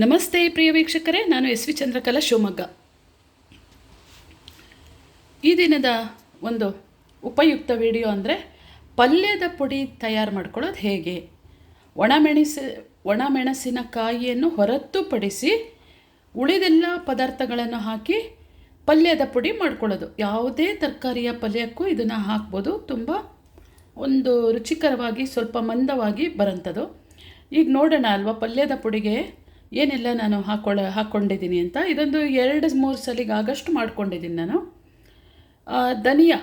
ನಮಸ್ತೆ ಪ್ರಿಯ ವೀಕ್ಷಕರೇ, ನಾನು ಎಸ್ ವಿ ಚಂದ್ರಕಲಾ ಶಿವಮೊಗ್ಗ. ಈ ದಿನದ ಒಂದು ಉಪಯುಕ್ತ ವಿಡಿಯೋ ಅಂದರೆ ಪಲ್ಯದ ಪುಡಿ ತಯಾರು ಮಾಡ್ಕೊಳ್ಳೋದು ಹೇಗೆ? ಒಣಮೆಣಸು ಒಣಮೆಣಸಿನಕಾಯಿಯನ್ನು ಹೊರತುಪಡಿಸಿ ಉಳಿದೆಲ್ಲ ಪದಾರ್ಥಗಳನ್ನು ಹಾಕಿ ಪಲ್ಯದ ಪುಡಿ ಮಾಡ್ಕೊಳ್ಳೋದು. ಯಾವುದೇ ತರಕಾರಿಯ ಪಲ್ಯಕ್ಕೂ ಇದನ್ನು ಹಾಕ್ಬೋದು. ತುಂಬ ಒಂದು ರುಚಿಕರವಾಗಿ, ಸ್ವಲ್ಪ ಮಂದವಾಗಿ ಬರೋಂಥದ್ದು ಈಗ ನೋಡೋಣ ಅಲ್ವಾ ಪಲ್ಯದ ಪುಡಿಗೆ ಏನೆಲ್ಲ ನಾನು ಹಾಕೊಳ್ಳ ಹಾಕ್ಕೊಂಡಿದ್ದೀನಿ ಅಂತ ಇದೊಂದು ಎರಡು ಮೂರು ಸಲಿಗೆ ಆಗಷ್ಟು ಮಾಡ್ಕೊಂಡಿದ್ದೀನಿ ನಾನು. ಧನಿಯಾ,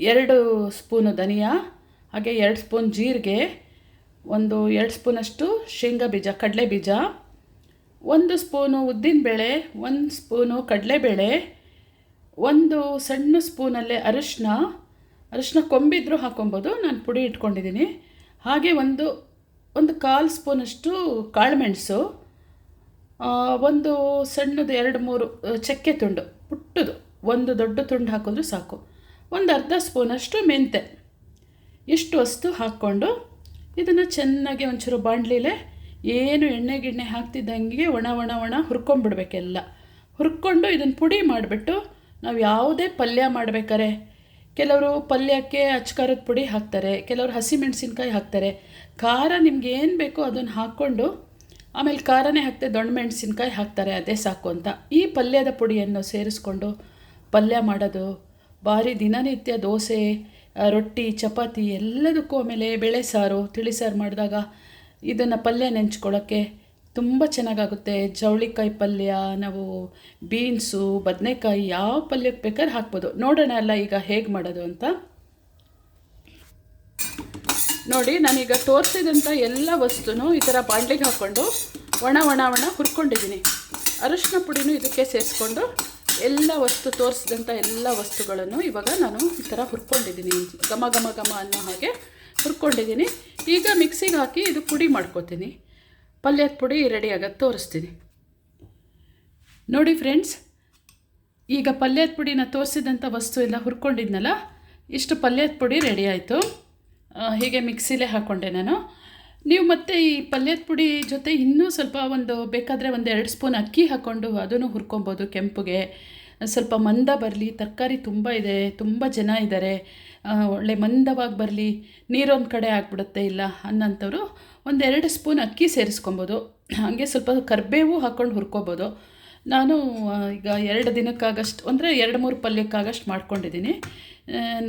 ಎರಡು ಸ್ಪೂನು ಧನಿಯಾ, ಹಾಗೆ ಎರಡು ಸ್ಪೂನ್ ಜೀರಿಗೆ, ಒಂದು ಎರಡು ಸ್ಪೂನಷ್ಟು ಶೇಂಗಾ ಬೀಜ, ಕಡಲೆ ಬೀಜ, ಒಂದು ಸ್ಪೂನು ಉದ್ದಿನಬೇಳೆ, ಒಂದು ಸ್ಪೂನು ಕಡಲೆಬೇಳೆ, ಒಂದು ಸಣ್ಣ ಸ್ಪೂನಲ್ಲೇ ಅರಿಶಿನ ಅರಿಶಿನ ಕೊಂಬಿದ್ರೂ ಹಾಕೊಬೋದು, ನಾನು ಪುಡಿ ಇಟ್ಕೊಂಡಿದ್ದೀನಿ. ಹಾಗೆ ಒಂದು ಒಂದು ಕಾಲು ಸ್ಪೂನಷ್ಟು ಕಾಳುಮೆಣಸು ಒಂದು ಸಣ್ಣದು ಎರಡು ಮೂರು ಚಕ್ಕೆ ತುಂಡು, ಪುಟ್ಟದು, ಒಂದು ದೊಡ್ಡ ತುಂಡು ಹಾಕಿದ್ರೆ ಸಾಕು. ಒಂದು ಅರ್ಧ ಸ್ಪೂನಷ್ಟು ಮೆಂತೆ ಇಷ್ಟು ವಸ್ತು ಹಾಕ್ಕೊಂಡು ಇದನ್ನು ಚೆನ್ನಾಗಿ ಒಂಚೂರು ಬಾಣಲಿಲೆ ಏನು ಎಣ್ಣೆ ಗಿಣ್ಣೆ ಹಾಕ್ತಿದ್ದಂಗೆ ಒಣ ಒಣ ಒಣ ಹುರ್ಕೊಂಡ್ಬಿಡ್ಬೇಕೆಲ್ಲ ಹುರ್ಕೊಂಡು ಇದನ್ನು ಪುಡಿ ಮಾಡಿಬಿಟ್ಟು ನಾವು ಯಾವುದೇ ಪಲ್ಯ ಮಾಡ್ಬೇಕಾರೆ ಕೆಲವರು ಪಲ್ಯಕ್ಕೆ ಅಚ್ಕಾರದ ಪುಡಿ ಹಾಕ್ತಾರೆ, ಕೆಲವರು ಹಸಿಮೆಣಸಿನ್ಕಾಯಿ ಹಾಕ್ತಾರೆ. ಖಾರ ನಿಮ್ಗೆ ಏನು ಬೇಕೋ ಅದನ್ನು ಹಾಕ್ಕೊಂಡು, ಆಮೇಲೆ ಖಾರನೇ ಹಾಕ್ತೆ ದೊಣ್ಣೆ ಮೆಣಸಿನ್ಕಾಯಿ ಹಾಕ್ತಾರೆ, ಅದೇ ಸಾಕು ಅಂತ. ಈ ಪಲ್ಯದ ಪುಡಿಯನ್ನು ಸೇರಿಸ್ಕೊಂಡು ಪಲ್ಯ ಮಾಡೋದು, ಭಾರಿ ದಿನನಿತ್ಯ ದೋಸೆ ರೊಟ್ಟಿ, ಚಪಾತಿ ಎಲ್ಲದಕ್ಕೂ ಆಮೇಲೆ ಬೇಳೆ ಸಾರು ತಿಳಿಸಾರು ಮಾಡಿದಾಗ ಇದನ್ನು ಪಲ್ಯ ನೆಂಚ್ಕೊಳ್ಳೋಕ್ಕೆ ತುಂಬ ಚೆನ್ನಾಗಾಗುತ್ತೆ. ಜವಳಿಕಾಯಿ ಪಲ್ಯ, ನಾವು ಬೀನ್ಸು, ಬದನೆಕಾಯಿ ಯಾವ ಪಲ್ಯಕ್ಕೆ ಬೇಕಾದ್ರೆ ಹಾಕ್ಬೋದು. ನೋಡೋಣ ಅಲ್ಲ ಈಗ ಹೇಗೆ ಮಾಡೋದು ಅಂತ. ನೋಡಿ, ನಾನೀಗ ತೋರಿಸಿದಂಥ ಎಲ್ಲ ವಸ್ತುನೂ ಈ ಥರ ಬಾಂಡ್ಲಿಗೆ ಹಾಕ್ಕೊಂಡು ಒಣ ಒಣ ಒಣ ಹುರ್ಕೊಂಡಿದ್ದೀನಿ. ಅರಿಶಿನ ಪುಡಿನೂ ಇದಕ್ಕೆ ಸೇರಿಸ್ಕೊಂಡು ಎಲ್ಲ ವಸ್ತು ತೋರಿಸಿದಂಥ ಎಲ್ಲ ವಸ್ತುಗಳನ್ನು ಇವಾಗ ನಾನು ಈ ಥರ ಹುರ್ಕೊಂಡಿದ್ದೀನಿ. ಘಮ ಘಮ ಘಮ ಅನ್ನೋ ಹಾಗೆ ಹುರ್ಕೊಂಡಿದ್ದೀನಿ. ಈಗ ಮಿಕ್ಸಿಗೆ ಹಾಕಿ ಇದು ಪುಡಿ ಮಾಡ್ಕೊತೀನಿ. ಪಲ್ಯದ ಪುಡಿ ರೆಡಿ ತೋರಿಸ್ತೀನಿ. ನೋಡಿ ಫ್ರೆಂಡ್ಸ್ ಈಗ ಪಲ್ಯದ ಪುಡಿನ ತೋರಿಸಿದಂಥ ವಸ್ತು ಎಲ್ಲ ಹುರ್ಕೊಂಡಿದ್ನಲ್ಲ, ಇಷ್ಟು ಪಲ್ಯದ ಪುಡಿ ರೆಡಿ ಆಯಿತು. ಹೀಗೆ ಮಿಕ್ಸಿಲೇ ಹಾಕ್ಕೊಂಡೆ ನಾನು. ನೀವು ಮತ್ತೆ ಈ ಪಲ್ಯದ ಪುಡಿ ಜೊತೆ ಇನ್ನೂ ಸ್ವಲ್ಪ ಒಂದು ಬೇಕಾದರೆ ಒಂದು ಎರಡು ಸ್ಪೂನ್ ಅಕ್ಕಿ ಹಾಕ್ಕೊಂಡು ಅದನ್ನು ಹುರ್ಕೊಬೋದು ಕೆಂಪುಗೆ. ಸ್ವಲ್ಪ ಮಂದ ಬರಲಿ, ತರಕಾರಿ ತುಂಬ ಇದೆ, ತುಂಬ ಜನ ಇದ್ದಾರೆ ಒಳ್ಳೆ ಮಂದವಾಗಿ ಬರಲಿ, ನೀರೊಂದು ಕಡೆ ಆಗ್ಬಿಡುತ್ತೆ ಇಲ್ಲ ಅನ್ನೋಂಥವ್ರು ಒಂದೆರಡು ಸ್ಪೂನ್ ಅಕ್ಕಿ ಸೇರಿಸ್ಕೊಬೋದು. ಹಾಗೆ ಸ್ವಲ್ಪ ಕರಿಬೇವು ಹಾಕ್ಕೊಂಡು ಹುರ್ಕೋಬೋದು. ನಾನು ಈಗ ಎರಡು ದಿನಕ್ಕಾಗಷ್ಟು, ಅಂದರೆ ಎರಡು ಮೂರು ಪಲ್ಯಕ್ಕಾಗಷ್ಟು ಮಾಡ್ಕೊಂಡಿದ್ದೀನಿ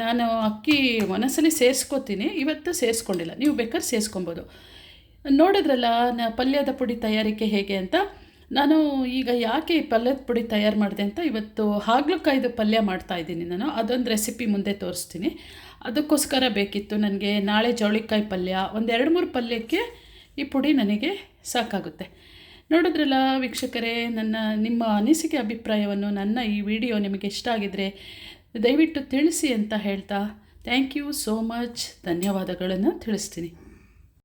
ನಾನು ಅಕ್ಕಿ ಒಂದೊಂದ್ಸಲಿ ಸೇರಿಸ್ಕೋತೀನಿ, ಇವತ್ತು ಸೇರಿಸ್ಕೊಂಡಿಲ್ಲ. ನೀವು ಬೇಕಾದ್ರೆ ಸೇರಿಸ್ಕೊಬೋದು. ನೋಡಿದ್ರಲ್ಲ, ನಾ ಪಲ್ಯದ ಪುಡಿ ತಯಾರಿಕೆ ಹೇಗೆ ಅಂತ? ನಾನು ಈಗ ಯಾಕೆ ಈ ಪಲ್ಯದ ಪುಡಿ ತಯಾರು ಮಾಡಿದೆ ಅಂತ ಇವತ್ತು ಹಾಗಲಕಾಯ್ದು ಪಲ್ಯ ಮಾಡ್ತಾ ಇದ್ದೀನಿ ನಾನು. ಅದೊಂದು ರೆಸಿಪಿ ಮುಂದೆ ತೋರಿಸ್ತೀನಿ. ಅದಕ್ಕೋಸ್ಕರ ಬೇಕಿತ್ತು ನನಗೆ ನಾಳೆ ಜವಳಿಕಾಯಿ ಪಲ್ಯ. ಒಂದು ಎರಡು ಮೂರು ಪಲ್ಯಕ್ಕೆ ಈ ಪುಡಿ ನನಗೆ ಸಾಕಾಗುತ್ತೆ. ನೋಡಿದ್ರಲ್ಲ ವೀಕ್ಷಕರೇ, ನನ್ನ, ನಿಮ್ಮ ಅನಿಸಿಕೆ ಅಭಿಪ್ರಾಯವನ್ನು ನನ್ನ ಈ ವಿಡಿಯೋ ನಿಮಗೆ ಇಷ್ಟ ಆಗಿದರೆ ದಯವಿಟ್ಟು ತಿಳಿಸಿ ಅಂತ ಹೇಳ್ತಾ ಥ್ಯಾಂಕ್ ಯು ಸೋ ಮಚ್. ಧನ್ಯವಾದಗಳನ್ನು ತಿಳಿಸ್ತೀನಿ.